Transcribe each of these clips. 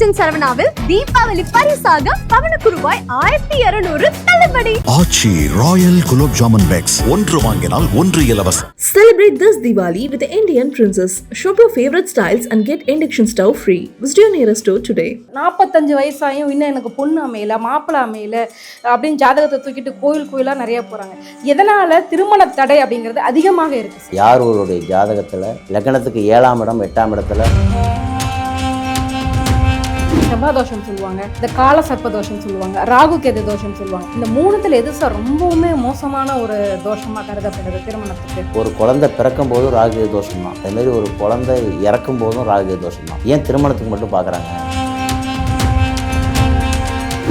ராஜன் சரவணாவில் தீபாவளி பரிசாக பவனுக்கு ரூபாய் ஆயிரத்தி இருநூறு தள்ளுபடி ஆச்சி ராயல் குலோப் ஜாமுன் பேக்ஸ் ஒன்று வாங்கினால் ஒன்று இலவசம் Celebrate this Diwali with the Indian Princess. Shop your favorite styles and get induction stove free. Visit your nearest store today. நாற்பத்தஞ்சு வயசாயும் இன்னும் எனக்கு பொண்ணு அமையல மாப்பிள்ளை அமையல அப்படின்னு ஜாதகத்தை தூக்கிட்டு கோயில் கோயிலாக நிறைய போகிறாங்க எதனால் திருமண தடை அப்படிங்கிறது அதிகமாக இருக்குது சார் யார் ஒருவருடைய ஜாதகத்தில் லக்னத்துக்கு ஏழாம் இடம் எட்டாம் இடத்துல செவ்வாய் தோஷம் சொல்லுவாங்க. இந்த கால சர்ப்ப தோஷம் சொல்லுவாங்க. ராகு கேது தோஷம் சொல்லுவாங்க. இந்த மூணுத்துல எது சார் ரொம்பவுமே மோசமான ஒரு தோஷமாக கருதப்படுது திருமணத்துக்கு? ஒரு குழந்தை பிறக்கும் போதும் ராகு தோஷம் தான் அதேமாரி ஒரு குழந்தை இறக்கும் போதும் ராகு தோஷம் தான் ஏன் திருமணத்துக்கு மட்டும் பார்க்குறாங்க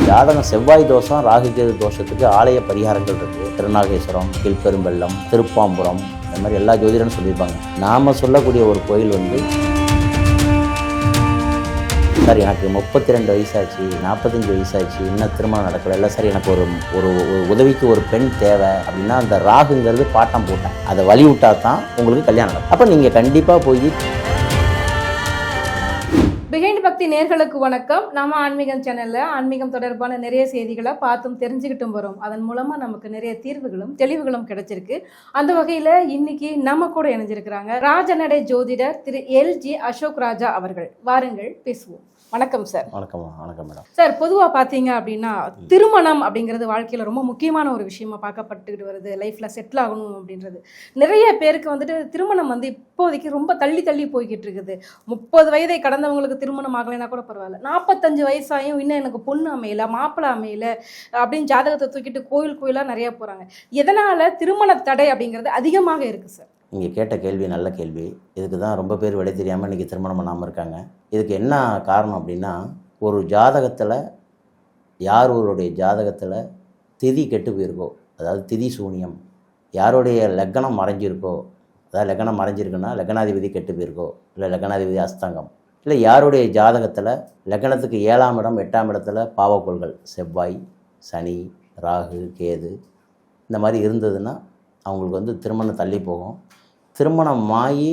ஜாதகம் செவ்வாய் தோஷம் ராகுகேது தோஷத்துக்கு ஆலய பரிகாரங்கள் இருக்குது திருநாகேஸ்வரம் கீழ்பெரும்பள்ளம் திருப்பாம்புரம் இந்த மாதிரி எல்லா ஜோதிடரும் சொல்லியிருப்பாங்க. நாம் சொல்லக்கூடிய ஒரு கோயில் வந்து சார் எனக்கு முப்பத்தி ரெண்டு வயசாச்சு நாற்பத்தஞ்சு வயசாச்சு இன்னும் திருமணம் நடக்கல. இல்லை சார் எனக்கு ஒரு ஒரு உதவிக்கு ஒரு பெண் தேவை அப்படின்னா அந்த ராகுங்கிறது பாட்டம் போட்டேன். அதை வழி விட்டா தான் உங்களுக்கு கல்யாணம் நடக்கும். அப்போ நீங்கள் கண்டிப்பாக போய் பக்தி நேர்களுக்கு வணக்கம். நம்ம ஆன்மீகம் சேனலில் ஆன்மீகம் தொடர்பான நிறைய செய்திகளை பார்த்தும் தெரிஞ்சுக்கிட்டும் வரோம். அதன் மூலமாக நமக்கு நிறைய தீர்வுகளும் தெளிவுகளும் கிடைச்சிருக்கு. அந்த வகையில் இன்னைக்கு நம்ம கூட இணைஞ்சிருக்கிறாங்க ராஜநடை ஜோதிடர் திரு எல் ஜி அசோக் ராஜா அவர்கள். வாருங்கள் பேசுவோம். வணக்கம் சார் வணக்கம் வணக்கம் மேடம் சார் பொதுவாக பார்த்தீங்க அப்படின்னா திருமணம் அப்படிங்கிறது வாழ்க்கையில் ரொம்ப முக்கியமான ஒரு விஷயமா பார்க்கப்பட்டுக்கிட்டு வருது. லைஃப்பில் செட்டில் ஆகணும் அப்படின்றது. நிறைய பேருக்கு வந்துட்டு திருமணம் வந்து இப்போதைக்கு ரொம்ப தள்ளி தள்ளி போய்கிட்டு இருக்குது. முப்பது வயதை கடந்தவங்களுக்கு திருமணம் ஆகலைன்னா கூட பரவாயில்ல. நாற்பத்தஞ்சு வயசாயும் இன்னும் எனக்கு பொண்ணு அமையல மாப்பிள்ளை அமையல அப்படின்னு ஜாதகத்தை தூக்கிட்டு கோயில் கோயிலாக நிறைய போகிறாங்க எதனால் திருமண தடை அப்படிங்கிறது அதிகமாக இருக்குது சார் நீங்கள் கேட்ட கேள்வி நல்ல கேள்வி. இதுக்கு தான் ரொம்ப பேர் விடை தெரியாமல் இன்றைக்கி திருமணம் பண்ணாமல் இருக்காங்க. இதுக்கு என்ன காரணம் அப்படின்னா ஒரு ஜாதகத்தில் யார் ஒருடைய ஜாதகத்தில் திதி கெட்டு போயிருக்கோ அதாவது திதி சூனியம் யாருடைய லக்னம் மறைஞ்சிருக்கோ அதாவது லக்னம் மறைஞ்சிருக்குன்னா லக்னாதிபதி கெட்டு போயிருக்கோ இல்லை லக்னாதிபதி அஸ்தங்கம் இல்லை யாருடைய ஜாதகத்தில் லக்னத்துக்கு ஏழாம் இடம் எட்டாம் இடத்துல பாவக்கோள்கள் செவ்வாய் சனி ராகு கேது இந்த மாதிரி இருந்ததுன்னா அவங்களுக்கு வந்து திருமணம் தள்ளி போகும். திருமணம் ஆகி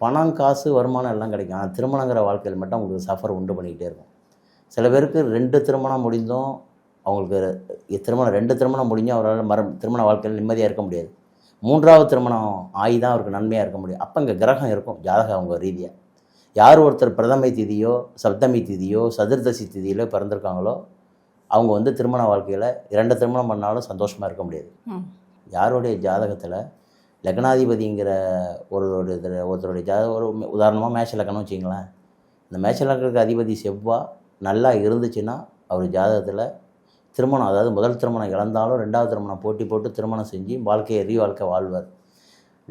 பணம் காசு வருமானம் எல்லாம் கிடைக்கும். ஆனால் திருமணங்கிற வாழ்க்கையில் மட்டும் அவங்களுக்கு சஃபர் உண்டு பண்ணிக்கிட்டே இருக்கும். சில பேருக்கு ரெண்டு திருமணம் முடிந்தும் அவங்களுக்கு திருமணம் ரெண்டு திருமணம் முடிஞ்சும் அவரால் மர திருமண வாழ்க்கையில் நிம்மதியாக இருக்க முடியாது. மூன்றாவது திருமணம் ஆகி தான் அவருக்கு நன்மையாக இருக்க முடியும். அப்போ இங்கே கிரகம் இருக்கும் ஜாதகம் அவங்க ரீதியாக யார் ஒருத்தர் பிரதமை திதியோ சப்தமி திதியோ சதுர்தசி திதியிலோ பிறந்திருக்காங்களோ அவங்க வந்து திருமண வாழ்க்கையில் இரண்டு திருமணம் பண்ணாலும் சந்தோஷமாக இருக்க முடியாது. யாருடைய ஜாதகத்தில் லக்னாதிபதிங்கிற ஒரு ஒரு இதில் ஒருத்தருடைய ஜாதகம் ஒரு உதாரணமாக மேஷ லக்னம் வச்சிங்களேன் இந்த மேஷ லக்னத்துக்கு அதிபதி செவ்வாய் நல்லா இருந்துச்சுன்னா அவர் ஜாதகத்தில் திருமணம் அதாவது முதல் திருமணம் இழந்தாலும் ரெண்டாவது திருமணம் போட்டி போட்டு திருமணம் செஞ்சு வாழ்க்கையை ரீ வாழ்க்கை வாழ்வார்.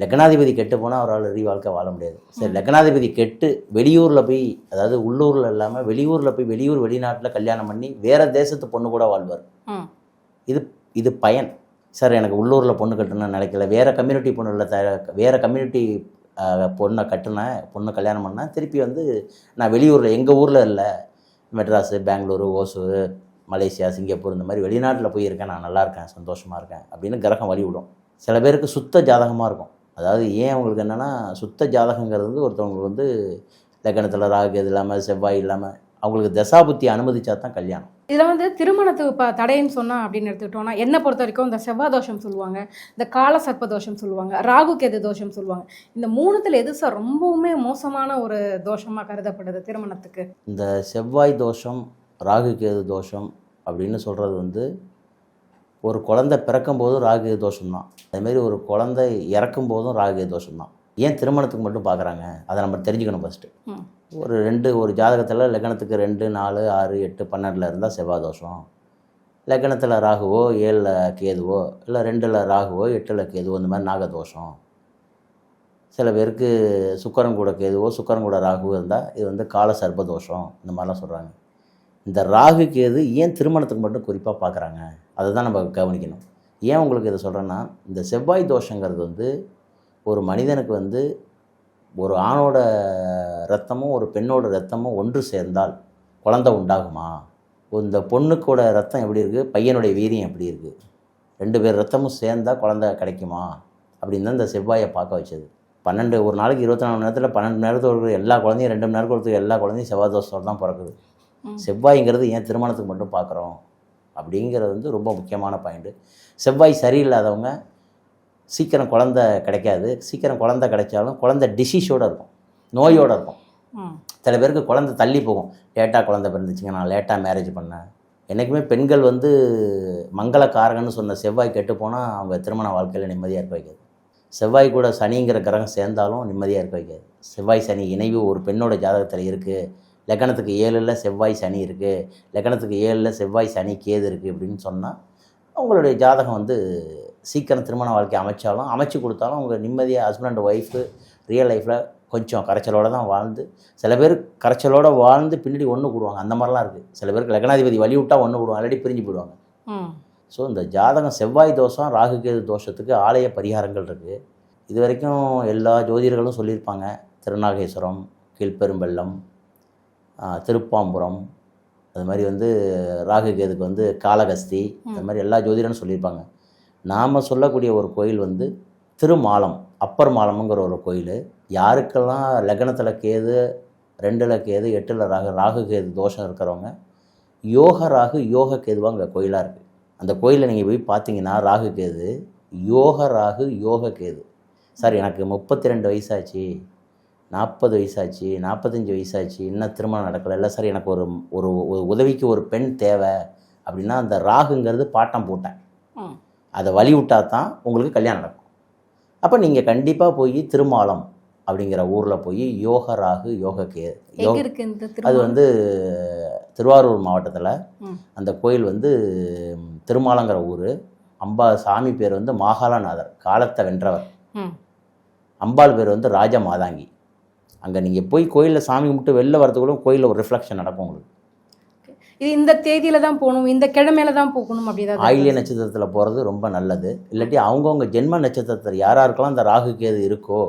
லக்னாதிபதி கெட்டு போனால் அவரால் ரீ வாழ்க்கை வாழ முடியாது. சரி லக்னாதிபதி கெட்டு வெளியூரில் போய் அதாவது உள்ளூரில் இல்லாமல் வெளியூரில் போய் வெளியூர் வெளிநாட்டில் கல்யாணம் பண்ணி வேறு தேசத்து பொண்ணு கூட வாழ்வார். இது இது பயன். சார் எனக்கு உள்ளூரில் பொண்ணு கட்டணும்னு நினைக்கல. வேறு கம்யூனிட்டி பொண்ணு இல்லை த வேறு கம்யூனிட்டி பொண்ணை கட்டினேன் பொண்ணை கல்யாணம் பண்ணேன் திருப்பி வந்து நான் வெளியூரில் எங்கள் ஊரில் இல்லை. மெட்ராஸு பெங்களூரு ஓசூர் மலேசியா சிங்கப்பூர் இந்த மாதிரி வெளிநாட்டில் போய் இருக்கேன். நான் நல்லா இருக்கேன் சந்தோஷமாக இருக்கேன் அப்படின்னு கிரகம் வழி விடும். சில பேருக்கு சுத்த ஜாதகமாக இருக்கும். அதாவது ஏன் அவங்களுக்கு என்னென்னா சுத்த ஜாதகங்கிறது வந்து ஒருத்தவங்களுக்கு வந்து லக்கணத்தில் ராகு இது இல்லாமல் செவ்வாய் இல்லாமல் அவங்களுக்கு தசாபுத்தி அனுமதிச்சா தான் கல்யாணம். இதில் வந்து திருமணத்துக்கு இப்போ தடைன்னு சொன்னா அப்படின்னு எடுத்துக்கிட்டோம்னா என்னை பொறுத்த வரைக்கும் இந்த செவ்வாய் தோஷம் சொல்லுவாங்க இந்த கால சர்ப்ப தோஷம் சொல்லுவாங்க ராகு கேது தோஷம் சொல்லுவாங்க. இந்த மூணுத்துல எது சார் ரொம்பவுமே மோசமான ஒரு தோஷமா கருதப்படுது திருமணத்துக்கு? இந்த செவ்வாய் தோஷம் ராகு கேது தோஷம் அப்படின்னு சொல்கிறது வந்து ஒரு குழந்தை பிறக்கும் போதும் ராகு தோஷம் தான் அதேமாரி ஒரு குழந்தை இறக்கும் போதும் ராகு கேது தோஷம் தான் ஏன் திருமணத்துக்கு மட்டும் பார்க்குறாங்க அதை நம்ம தெரிஞ்சுக்கணும் ஃபஸ்ட்டு. ஒரு ரெண்டு ஒரு ஜாதகத்தில் லக்னத்துக்கு ரெண்டு நாலு ஆறு எட்டு பன்னெண்டில் இருந்தால் செவ்வாய் தோஷம் லக்னத்தில் ராகுவோ ஏழில் கேதுவோ இல்லை ரெண்டில் ராகுவோ எட்டில் கேதுவோ இந்த மாதிரி நாகதோஷம். சில பேருக்கு சுக்கரன் கூட கேதுவோ சுக்கரன் கூட ராகுவோ இருந்தால் இது வந்து கால சர்ப்பதோஷம் இந்த மாதிரிலாம் சொல்கிறாங்க இந்த ராகு கேது ஏன் திருமணத்துக்கு மட்டும் குறிப்பாக பார்க்குறாங்க அதை தான் நம்ம கவனிக்கணும். ஏன் உங்களுக்கு இதை சொல்கிறேன்னா இந்த செவ்வாய் தோஷங்கிறது வந்து ஒரு மனிதனுக்கு வந்து ஒரு ஆணோட ரத்தமும் ஒரு பெண்ணோட ரத்தமும் ஒன்று சேர்ந்தால் குழந்தை உண்டாகுமா? இந்த பொண்ணுக்கோட ரத்தம் எப்படி இருக்குது பையனுடைய வீரியம் எப்படி இருக்குது ரெண்டு பேர் ரத்தமும் சேர்ந்தால் குழந்தை கிடைக்குமா? அப்படின்னு தான் இந்த செவ்வாயை பார்க்க வச்சது. பன்னெண்டு ஒரு நாளைக்கு இருபத்தி நாலு மணி நேரத்தில் பன்னெண்டு ஒரு எல்லா குழந்தையும் ரெண்டு மணி நேரத்துக்கு ஒருத்தர் எல்லா குழந்தையும் செவ்வாய் தோஷத்தோடு தான் பிறக்குது. செவ்வாய்ங்கிறது ஏன் திருமணத்துக்கு மட்டும் பார்க்குறோம்? அப்படிங்கிறது வந்து ரொம்ப முக்கியமான பாயிண்ட்டு செவ்வாய் சரியில்லாதவங்க சீக்கிரம் குழந்த கிடைக்காது. சீக்கிரம் குழந்த கிடைச்சாலும் குழந்த டிசீஸோடு இருக்கும். நோயோடு இருக்கும். சில பேருக்கு குழந்தை தள்ளி போகும். லேட்டாக குழந்தை பிறந்துச்சுங்க நான் லேட்டாக மேரேஜ் பண்ணேன். என்றைக்குமே பெண்கள் வந்து மங்களக்காரகன்னு சொன்ன செவ்வாய் கெட்டு போனால் அவங்க திருமண வாழ்க்கையில் நிம்மதியாக இருக்க வைக்காது. செவ்வாய் கூட சனிங்கிற கிரகம் சேர்ந்தாலும் நிம்மதியாக இருக்க வைக்காது. செவ்வாய் சனி இணைவு ஒரு பெண்ணோட ஜாதகத்தில் இருக்குது லக்னத்துக்கு ஏழில் செவ்வாய் சனி இருக்குது லக்னத்துக்கு ஏழில் செவ்வாய் சனி கேது இருக்குது அப்படின்னு சொன்னால் அவங்களுடைய ஜாதகம் வந்து சீக்கிரம் திருமண வாழ்க்கை அமைச்சாலும் அமைச்சு கொடுத்தாலும் அவங்க நிம்மதியாக ஹஸ்பண்ட் அண்ட் ஒய்ஃபு ரியல் லைஃப்பில் கொஞ்சம் கரைச்சலோடு தான் வாழ்ந்து சில பேர் கரைச்சலோடு வாழ்ந்து பின்னாடி ஒன்று கூடுவாங்க. அந்த மாதிரிலாம் இருக்குது சில பேருக்கு லக்னாதிபதி வழி விட்டால் ஒன்று கூடுவாங்க ஆல்ரெடி பிரிஞ்சு போயிடுவாங்க. ஸோ இந்த ஜாதகம் செவ்வாய் தோஷம் ராகுகேது தோஷத்துக்கு ஆலய பரிகாரங்கள் இருக்குது இது வரைக்கும் எல்லா ஜோதிடர்களும் சொல்லியிருப்பாங்க. திருநாகேஸ்வரம் கீழ்பெரும்பள்ளம் திருப்பாம்புரம் அது மாதிரி வந்து ராகுகேதுக்கு வந்து காளகஸ்தி அது மாதிரி எல்லா ஜோதிடரும் சொல்லியிருப்பாங்க. நாம் சொல்லக்கூடிய ஒரு கோயில் வந்து திருமாலம் அப்பர் மாலம்ங்கிற ஒரு கோயில். யாருக்கெல்லாம் லக்னத்தில் கேது ரெண்டில் கேது எட்டில் ராகு ராகு கேது தோஷம் இருக்கிறவங்க யோக ராகு யோக கேதுவாக அங்கே கோயிலாக இருக்குது அந்த கோயிலில் நீங்கள் போய் பார்த்தீங்கன்னா ராகு கேது யோக ராகு யோக கேது. சார் எனக்கு முப்பத்தி ரெண்டு வயசாச்சு நாற்பது வயசாச்சு நாற்பத்தஞ்சு வயசாச்சு இன்னும் திருமணம் நடக்கலை. இல்லை சார் எனக்கு ஒரு ஒரு உதவிக்கு ஒரு பெண் தேவை அப்படின்னா அந்த ராகுங்கிறது பாட்டம் போட்டேன். அதை வழி விட்டா தான் உங்களுக்கு கல்யாணம் நடக்கும். அப்போ நீங்கள் கண்டிப்பாக போய் திருமாலம் அப்படிங்கிற ஊரில் போய் யோக ராகு யோக கே அது வந்து திருவாரூர் மாவட்டத்தில். அந்த கோயில் வந்து திருமாலங்கிற ஊர். அம்பா சாமி பேர் வந்து மாகாளநாதர் காலத்தை வென்றவர். அம்பாள் பேர் வந்து ராஜ மாதாங்கி அங்கே நீங்கள் போய் கோயிலில் சாமி கும்பிட்டு வெளில வரதுக்குள்ள கோயிலில் ஒரு ரிஃப்ளெக்ஷன் நடக்கும் உங்களுக்கு. இது இந்த தேதியில தான் போகணும் இந்த கிழமையில தான் போகணும் அப்படி ஏதாவது ஆயிலிய நட்சத்திரத்தில் போகிறது ரொம்ப நல்லது. இல்லாட்டி அவங்கவுங்க ஜென்ம நட்சத்திரத்தில் யாராருக்கெல்லாம் அந்த ராகு கேது இருக்கோ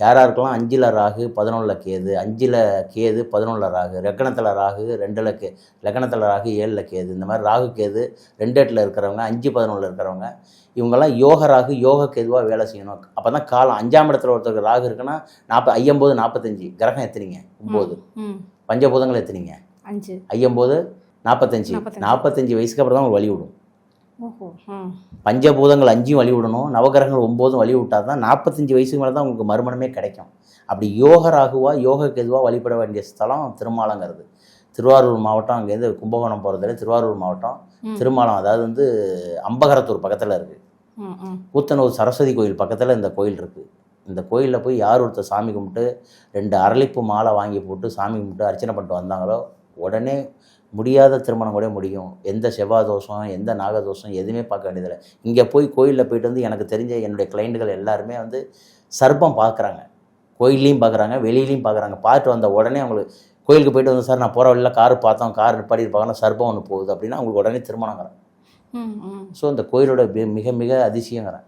யாராருக்கெல்லாம் அஞ்சில் ராகு பதினொன்றில் கேது அஞ்சில் கேது பதினொன்றில் ராகு லக்கணத்தில் ராகு ரெண்டில் கே லக்கணத்தில் ராகு ஏழில் கேது. இந்த மாதிரி ராகு கேது ரெண்டு எட்டில் இருக்கிறவங்க அஞ்சு பதினொன்றில் இருக்கிறவங்க இவங்கெல்லாம் யோக ராகு யோக கேதுவாக வேலை செய்யணும். அப்போ தான் காலம் அஞ்சாம் இடத்துல ஒருத்தருக்கு ராகு இருக்குன்னா நாற்பது ஐயம்போது நாற்பத்தஞ்சு கிரகம் எத்தனைங்க ஒம்பது. பஞ்சபூதங்கள் எத்தனைங்க? அஞ்சு. ஐயம்போது நாற்பத்தஞ்சு நாற்பத்தஞ்சு. வயசுக்கு அப்புறம் தான் ஒரு வழி விடும். பஞ்சபூதங்கள் அஞ்சும் வழி விடணும் நவகிரகங்கள் ஒம்போதும் வழி விட்டால் தான் நாற்பத்தஞ்சு வயசுக்கு மேலே தான் உங்களுக்கு மறுமணமே கிடைக்கும். அப்படி யோக ராகுவா யோக கேதுவா வழிபட வேண்டிய ஸ்தலம் திருமாலங்கிறது. திருவாரூர் மாவட்டம் அங்கேருந்து கும்பகோணம் போகிறதுல திருவாரூர் மாவட்டம். திருமாலம் அதாவது வந்து அம்பகரத்தூர் பக்கத்தில் இருக்குது கூத்தனூர் சரஸ்வதி கோயில் பக்கத்தில் இந்த கோயில் இருக்குது இந்த கோயிலில் போய் யார் ஒருத்தர் சாமி கும்பிட்டு ரெண்டு அரளிப்பு மாலை வாங்கி போட்டு சாமி கும்பிட்டு அர்ச்சனை பண்ணிட்டு வந்தாங்களோ உடனே முடியாத திருமணம் கூட முடியும். எந்த செவ்வாய் தோஷம் எந்த நாகதோஷம் எதுவுமே பார்க்க வேண்டியதில்லை. இங்கே போய் கோயிலில் போயிட்டு வந்து எனக்கு தெரிஞ்ச என்னுடைய கிளைண்ட்டுகள் எல்லாருமே வந்து சர்ப்பம் பார்க்குறாங்க. கோயில்லையும் பார்க்குறாங்க வெளியிலையும் பார்க்குறாங்க. பார்த்துட்டு வந்த உடனே அவங்களுக்கு கோயிலுக்கு போயிட்டு வந்து சார் நான் போகிற வழியில் கார் பார்த்தோம். கார் நிப்பாடி பார்க்கணும். சர்ப்பம் ஒன்று போகுது. அப்படின்னா அவங்களுக்கு உடனே திருமணங்கிறேன் ஸோ இந்த கோயிலோட மிக மிக அதிசயங்கிறேன்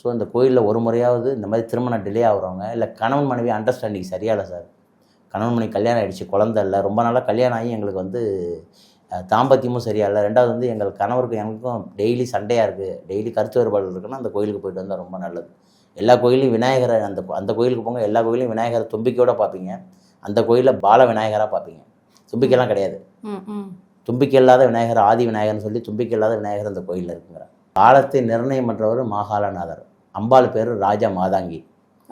ஸோ இந்த கோயிலில் ஒரு முறையாவது இந்த மாதிரி திருமணம் டிலே ஆகுறவங்க இல்லை கணவன் மனைவி அண்டர்ஸ்டாண்டிங் சரியா இல்லை சார் கணவன் மனைவி கல்யாணம் ஆயிடுச்சு குழந்தை இல்லை ரொம்ப நாளாக கல்யாணம் ஆகி எங்களுக்கு வந்து தாம்பத்தியமும் சரியா இல்லை. ரெண்டாவது வந்து எங்கள் கணவருக்கும் எனக்கும் டெய்லி சண்டையாக இருக்குது டெய்லி கருத்து வேறுபாடு இருக்குன்னா அந்த கோயிலுக்கு போயிட்டு வந்தால் ரொம்ப நல்லது. எல்லா கோயிலையும் விநாயகரை அந்த அந்த கோயிலுக்கு போங்க எல்லா கோயிலையும் விநாயகரை தும்பிக்கையோட பார்ப்பீங்க. அந்த கோயிலில் பால விநாயகராக பார்ப்பீங்க. தும்பிக்கைலாம் கிடையாது. தும்பிக்கை இல்லாத விநாயகர் ஆதி விநாயகர்னு சொல்லி தும்பிக்கை இல்லாத விநாயகர் அந்த கோயிலில் இருக்குங்கிற காலத்தை நிர்ணயம் பண்ணுறவர் மாகாளநாதர். அம்பாள் பேர் ராஜா மாதாங்கி.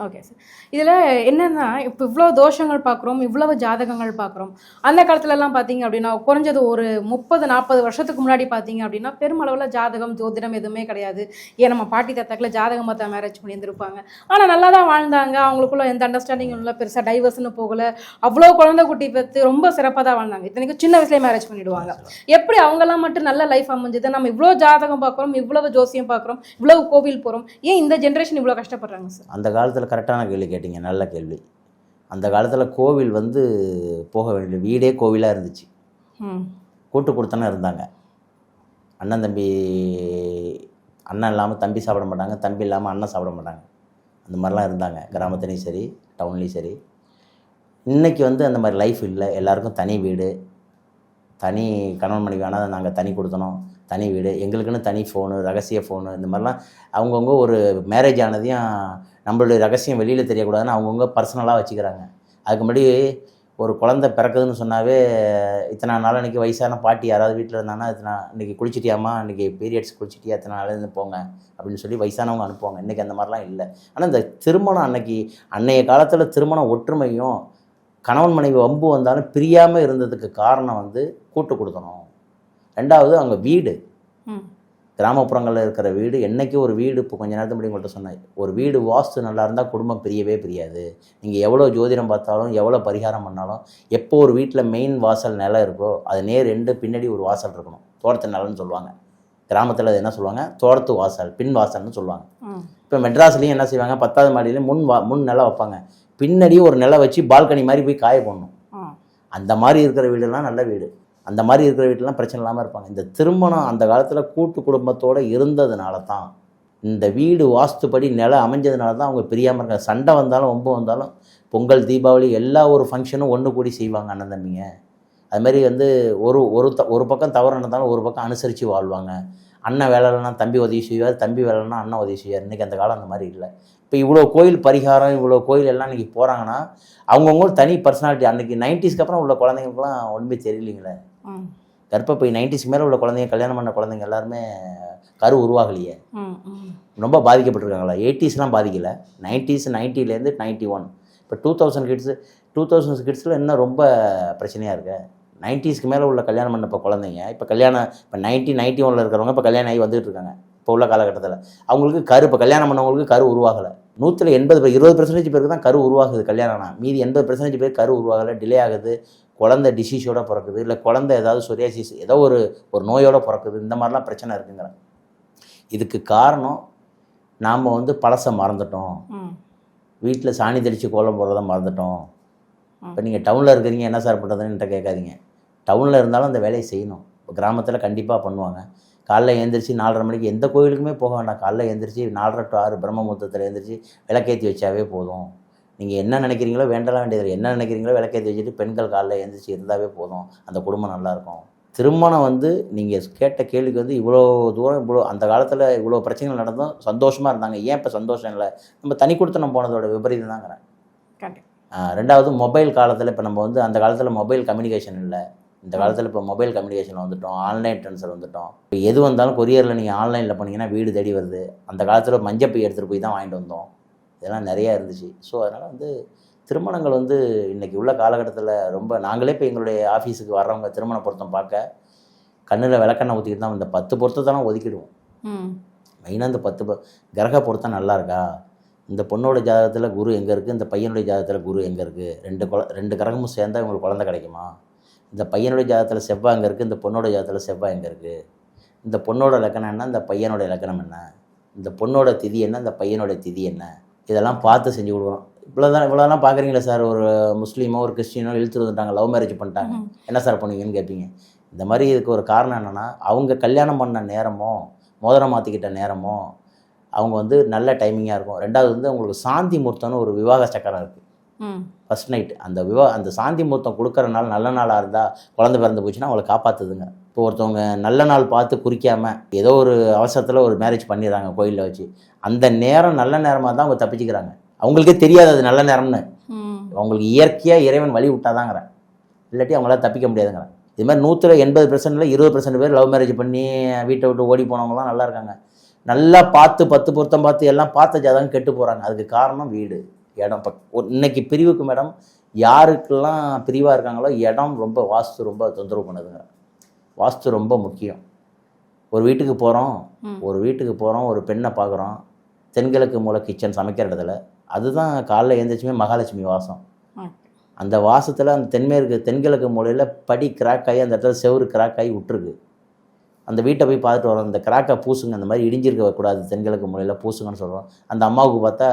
ஓகே சார் இதில் என்னன்னா இப்போ இவ்வளோ தோஷங்கள் பார்க்குறோம் இவ்வளவு ஜாதகங்கள் பார்க்குறோம் அந்த காலத்துலலாம் பார்த்தீங்க அப்படின்னா குறைஞ்சது ஒரு முப்பது நாற்பது வருஷத்துக்கு முன்னாடி பார்த்தீங்க அப்படின்னா பெருமளவில் ஜாதகம் ஜோதிடம் எதுவுமே கிடையாது. ஏன் நம்ம பாட்டி தாத்தாக்கில் ஜாதகம் பார்த்தா மேரேஜ் பண்ணியிருந்திருப்பாங்க. ஆனால் நல்லா தான் வாழ்ந்தாங்க. அவங்களுக்குள்ள எந்த அண்டர்ஸ்டாண்டிங் இல்லை. பெருசாக டைவர்ஸ்னு போகல. அவ்வளோ குழந்தை குட்டி பார்த்து ரொம்ப சிறப்பாக தான் வாழ்ந்தாங்க. இத்தனைக்கும் சின்ன வயசுலேயே மேரேஜ் பண்ணிடுவாங்க. எப்படி அவங்கெல்லாம் மட்டும் நல்ல லைஃப் அமைஞ்சது? நம்ம இவ்வளோ ஜாதகம் பார்க்குறோம் இவ்வளவு ஜோசியம் பார்க்குறோம் இவ்வளவு கோவில் போகிறோம் ஏன் இந்த ஜென்ரேஷன் இவ்வளோ கஷ்டப்படுறாங்க சார் அந்த காலத்தில் கரெக்டான கேள்வி கேட்டீங்க நல்ல கேள்வி. அந்த காலத்தில் கோவில் வந்து போக வேண்டிய வீடே கோவிலாக இருந்துச்சு. கூட்டு கொடுத்தனா இருந்தாங்க. அண்ணன் தம்பி அண்ணன் இல்லாமல் தம்பி சாப்பிட மாட்டாங்க தம்பி இல்லாமல் அண்ணன் சாப்பிட மாட்டாங்க. அந்த மாதிரிலாம் இருந்தாங்க. கிராமத்துலேயும் சரி டவுன்லேயும் சரி. இன்றைக்கி வந்து அந்த மாதிரி லைஃப் இல்லை. எல்லாருக்கும் தனி வீடு தனி கணவன் மனைவி ஆனால் நாங்கள் தனி கொடுத்தனோம் தனி வீடு எங்களுக்குன்னு தனி ஃபோனு ரகசிய ஃபோனு இந்த மாதிரிலாம் அவங்கவுங்க ஒரு மேரேஜ் ஆனதையும் நம்மளுடைய ரகசியம் வெளியில் தெரியக்கூடாதுன்னு அவங்கவுங்க பர்சனலாக வச்சுக்கிறாங்க. அதுக்கு முன்னாடி ஒரு குழந்தை பிறக்குதுன்னு சொன்னாவே இத்தனை நாள் அன்றைக்கி வயசான பாட்டி யாராவது வீட்டில் இருந்தாங்கன்னா இத்தனை இன்றைக்கி குளிச்சிட்டியாம்மா? இன்னைக்கு பீரியட்ஸ் குளிச்சிட்டியா? இத்தனை நாள் இருந்து போங்க அப்படின்னு சொல்லி வயசானவங்க அனுப்புவாங்க. இன்றைக்கி அந்த மாதிரிலாம் இல்லை. ஆனால் இந்த திருமணம் அன்னைக்கு அன்னைய காலத்தில் திருமணம் ஒற்றுமையும் கணவன் மனைவி வம்பு வந்தாலும் பிரியாமல் இருந்ததுக்கு காரணம் வந்து கூட்டு கொடுக்கணும். ரெண்டாவது அவங்க வீடு. கிராமப்புறங்களில் இருக்கிற வீடு என்னைக்கு ஒரு வீடு இப்போ கொஞ்ச நேரத்துக்கு முன்னாடி உங்கள்கிட்ட சொன்னேன். ஒரு வீடு வாஸ்து நல்லா இருந்தால் குடும்பம் பிரியவே பிரியாது. நீங்கள் எவ்வளோ ஜோதிடம் பார்த்தாலும் எவ்வளோ பரிகாரம் பண்ணாலும் எப்போ ஒரு வீட்டில் மெயின் வாசல் நிலம் இருக்கோ அது நேர் ரெண்டு பின்னாடி ஒரு வாசல் இருக்கணும். தோட்டத்து நிலம்னு சொல்லுவாங்க. கிராமத்தில் அது என்ன சொல்லுவாங்க? தோட்டத்து வாசல் பின் வாசல்னு சொல்லுவாங்க. இப்போ மெட்ராஸ்லேயும் என்ன செய்வாங்க? பத்தாவது மாடியில முன் வா முன் நிலம் வைப்பாங்க. பின்னாடியும் ஒரு நிலம் வச்சு பால்கனி மாதிரி போய் காய போடணும். அந்த மாதிரி இருக்கிற வீடெல்லாம் நல்ல வீடு. அந்த மாதிரி இருக்கிற வீட்டிலாம் பிரச்சனை இல்லாமல் இருப்பாங்க. இந்த திருமணம் அந்த காலத்தில் கூட்டு குடும்பத்தோடு இருந்ததுனால தான் இந்த வீடு வாஸ்துப்படி நிலம் அமைஞ்சதுனால தான் அவங்க பிரியாமல் இருக்காங்க. சண்டை வந்தாலும் ஒம்பு வந்தாலும் பொங்கல் தீபாவளி எல்லா ஒரு ஃபங்க்ஷனும் ஒன்று கூடி செய்வாங்க அண்ணன் தம்பிங்க. அது மாதிரி வந்து ஒரு ஒரு த ஒரு பக்கம் தவறு நடந்தாலும் ஒரு பக்கம் அனுசரித்து வாழ்வாங்க. அண்ணன் வேலைலனா தம்பி உதவி செய்வார் தம்பி வேலைன்னா அண்ணன் உதவி செய்வார். இன்றைக்கி அந்த காலம் அந்த மாதிரி இல்லை. இப்போ இவ்வளோ கோயில் பரிகாரம் இவ்வளோ கோயில் எல்லாம் இன்றைக்கி போகிறாங்கன்னா அவங்கவுங்க தனி பர்சனாலிட்டி அன்றைக்கி நைன்டிஸ்க்கு அப்புறம் உள்ள குழந்தைங்களுக்குலாம் ஒன்றுமே தெரியலைங்களே. கர்ப்பப்பை நைன்டிஸ்க்கு மேலே உள்ள குழந்தைங்க கல்யாணம் பண்ண குழந்தைங்க எல்லாருமே கரு உருவாகலையே. ரொம்ப பாதிக்கப்பட்டிருக்காங்களா? எயிட்டிஸ்லாம் பாதிக்கல. நைன்டிஸ் நைன்ட்டிலேருந்து நைன்ட்டி ஒன் இப்போ two thousand kids two thousand கிட்ஸில் இன்னும் ரொம்ப பிரச்சனையாக இருக்கு. நைன்டிஸ்க்கு மேலே உள்ள கல்யாணம் பண்ண இப்போ குழந்தைங்க இப்போ கல்யாணம் இப்போ நைன்ட்டி நைன்ட்டி ஒனில் இருக்கிறவங்க இப்போ கல்யாணம் ஆகி வந்துட்டு இருக்காங்க. இப்போ உள்ள காலகட்டத்தில். அவங்களுக்கு கரு இப்போ கல்யாணம் பண்ணவங்களுக்கு கரு உருவாகலை. நூற்றில் எண்பது பேர் இருபது பெர்சன்டேஜ் பேருக்கு தான் கரு உருவாகுது கல்யாணம்னா. மீதி எண்பது பெர்சன்டேஜ் பேர் கரு உருவாகலை டிலே ஆகுது. குழந்தை டிசீஸோட பிறக்குது இல்லை குழந்தை ஏதாவது சொரியாசிஸ் ஏதோ ஒரு ஒரு நோயோட பிறக்குது இந்த மாதிரிலாம் பிரச்சனை இருக்குங்கிறேன் இதுக்கு காரணம் நாம் வந்து பழசை மறந்துட்டோம். வீட்டில் சாணி தெளித்து கோலம் போடுறத மறந்துட்டோம். இப்போ நீங்கள் டவுனில் இருக்கிறீங்க என்ன சார் பண்ணுறதுன்னு கேட்காதீங்க. டவுனில் இருந்தாலும் அந்த வேலையை செய்யணும். இப்போ கிராமத்தில் கண்டிப்பாக பண்ணுவாங்க. காலைல எழுந்திரிச்சு நாலரை மணிக்கு எந்த கோயிலுக்குமே போக வேண்டாம். காலைல எழுந்திரிச்சு நாலரை டு ஆறு பிரம்மமுகூர்த்தத்தில் எழுந்திரிச்சு விளக்கேற்றி வச்சாவே போதும். நீங்கள் என்ன நினைக்கிறீங்களோ வேண்டலாம் வேண்டியது என்ன நினைக்கிறீங்களோ விளக்கேற்றி வச்சுட்டு பெண்கள் காலைல எழுந்திரிச்சு இருந்தாவே போதும். அந்த குடும்பம் நல்லாயிருக்கும் திருமணம் வந்து நீங்கள் கேட்ட கேள்விக்கு வந்து இவ்வளோ தூரம் இவ்வளோ அந்த காலத்தில் இவ்வளோ பிரச்சனைகள் நடந்தும் சந்தோஷமாக இருந்தாங்க. ஏன் இப்போ சந்தோஷம் இல்லை? நம்ம தனி கொடுத்தனம் போனதோட விபரீதம் தாங்கிறேன் ரெண்டாவது மொபைல் காலத்தில் இப்போ நம்ம வந்து அந்த காலத்தில் மொபைல் கம்யூனிகேஷன் இல்லை. இந்த காலத்தில் இப்போ மொபைல் கம்யூனிகேஷன் வந்துட்டோம். ஆன்லைன் ட்ரான்ஸ்ஃபர் வந்துட்டோம். இப்போ எது வந்தாலும் கொரியரில் நீங்கள் ஆன்லைனில் பண்ணீங்கன்னா வீடு தேடி வருது. அந்த காலத்தில் மஞ்சப்பை எடுத்துகிட்டு போய் தான் வாங்கிட்டு வந்தோம். இதெல்லாம் நிறையா இருந்துச்சு. ஸோ அதனால் வந்து திருமணங்கள் வந்து இன்றைக்கி உள்ள காலகட்டத்தில் ரொம்ப நாங்களே இப்போ எங்களுடைய ஆஃபீஸுக்கு வர்றவங்க திருமண பொருத்தம் பார்க்க கண்ணில் விளக்கெண்ணெய் ஊற்றிக்கிட்டு தான் இந்த பத்து பொருத்தத்தெல்லாம் ஒதுக்கிடுவோம். மெயினாக இந்த பத்து கிரக பொருத்தம் நல்லா இருக்கா? இந்த பொண்ணோட ஜாதகத்தில் குரு எங்கே இருக்குது இந்த பையனுடைய ஜாதகத்தில் குரு எங்கே இருக்குது ரெண்டு குழ ரெண்டு கிரகமும் சேர்ந்தா இவங்களுக்கு குழந்தை கிடைக்குமா? இந்த பையனுடைய ஜாதகத்தில் செவ்வாய் எங்கே இருக்குது இந்த பொண்ணோட ஜாதகத்தில் செவ்வாய் எங்கே இருக்குது இந்த பொண்ணோட லக்கணம் என்ன? இந்த பையனோட இலக்கணம் என்ன? இந்த பொண்ணோட திதி என்ன? இந்த பையனோட திதி என்ன? இதெல்லாம் பார்த்து செஞ்சு கொடுக்குறோம் இவ்வளோதான் இவ்வளோலாம் பார்க்குறீங்களா சார் ஒரு முஸ்லீமோ ஒரு கிறிஸ்டினோ இழுத்துட்டு வந்துட்டாங்க லவ் மேரேஜ் பண்ணிட்டாங்க. என்ன சார் பண்ணுவீங்கன்னு கேட்பீங்க இந்த மாதிரி இதுக்கு ஒரு காரணம் என்னென்னா அவங்க கல்யாணம் பண்ண நேரமோ மோதிரம் மாற்றிக்கிட்ட நேரமோ அவங்க வந்து நல்ல டைமிங்காக இருக்கும். ரெண்டாவது வந்து அவங்களுக்கு சாந்தி முகூர்த்தம்னு ஒரு விவாக சக்கரம் இருக்குது ம். ஃபர்ஸ்ட் நைட் அந்த விவா அந்த சாந்தி முகூர்த்தம் கொடுக்குற நாள் நல்ல நாளாக இருந்தால் குழந்தை பிறந்து போச்சுன்னா அவளை காப்பாற்றுதுங்க இப்போ ஒருத்தவங்க நல்ல நாள் பார்த்து குறிக்காம ஏதோ ஒரு அவசரத்தில் ஒரு மேரேஜ் பண்ணிடுறாங்க கோயிலில் வச்சு. அந்த நேரம் நல்ல நேரமாக தான் அவங்க தப்பிச்சுக்கிறாங்க. அவங்களுக்கே தெரியாது அது நல்ல நேரம்னு. அவங்களுக்கு இயற்கையாக இறைவன் வழி விட்டாதாங்கிறேன் இல்லாட்டி அவங்களால தப்பிக்க முடியாதுங்கிறேன் இது மாதிரி நூற்றில் எண்பது பெர்சன்ட்ல இருபது பெர்சன்ட் பேர் லவ் மேரேஜ் பண்ணி வீட்டை விட்டு ஓடி போனவங்களாம் நல்லா இருக்காங்க. நல்லா பார்த்து பத்து பொருத்தம் பார்த்து எல்லாம் பார்த்த ஜாதகம் கெட்டு போகிறாங்க அதுக்கு காரணம் வீடு இடம். இப்போ இன்னைக்கு பிரிவுக்கு மேடம் யாருக்கெல்லாம் பிரிவாக இருக்காங்களோ இடம் ரொம்ப வாஸ்து ரொம்ப தொந்தரவு பண்ணுதுங்க. வாஸ்து ரொம்ப முக்கியம். ஒரு வீட்டுக்கு போகிறோம். ஒரு வீட்டுக்கு போகிறோம் ஒரு பெண்ணை பார்க்குறோம் தென்கிழக்கு மூல கிச்சன் சமைக்கிற இடத்துல அதுதான் காலைல எழுந்திரிச்சுமே மகாலட்சுமி வாசம். அந்த வாசத்தில் அந்த தென்மேற்கு தென்கிழக்கு மூலையில் படி கிராக் ஆகி அந்த இடத்துல செவுரு கிராக் ஆகி விட்டுருக்கு. அந்த வீட்டை போய் பார்த்துட்டு வரோம். அந்த கிராக்கை பூசுங்க அந்த மாதிரி இடிஞ்சிருக்க கூடாது தென்கிழக்கு மூலையில் பூசுங்கன்னு சொல்கிறோம் அந்த அம்மாவுக்கு பார்த்தா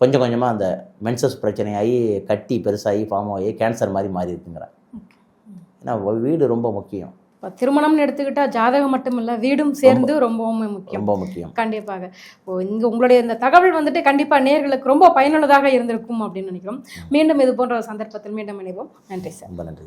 கொஞ்சம் கொஞ்சமாக அந்த மென்சஸ் பிரச்சனையாகி கட்டி பெருசாகி ஃபார்ம் ஆகி கேன்சர் மாதிரி மாறி இருக்குங்கிறேன் ஏன்னா வீடு ரொம்ப முக்கியம். இப்போ திருமணம்னு எடுத்துக்கிட்டா ஜாதகம் மட்டும் இல்லை வீடும் சேர்ந்து ரொம்பவும் முக்கியம். ரொம்ப முக்கியம். கண்டிப்பாக. இப்போ இங்கே உங்களுடைய இந்த தகவல் வந்துட்டு கண்டிப்பாக நேர்களுக்கு ரொம்ப பயனுள்ளதாக இருந்திருக்கும் அப்படின்னு நினைக்கிறோம். மீண்டும் இது போன்ற ஒரு சந்தர்ப்பத்தில் மீண்டும் இணைவோம். நன்றி சார். ரொம்ப நன்றி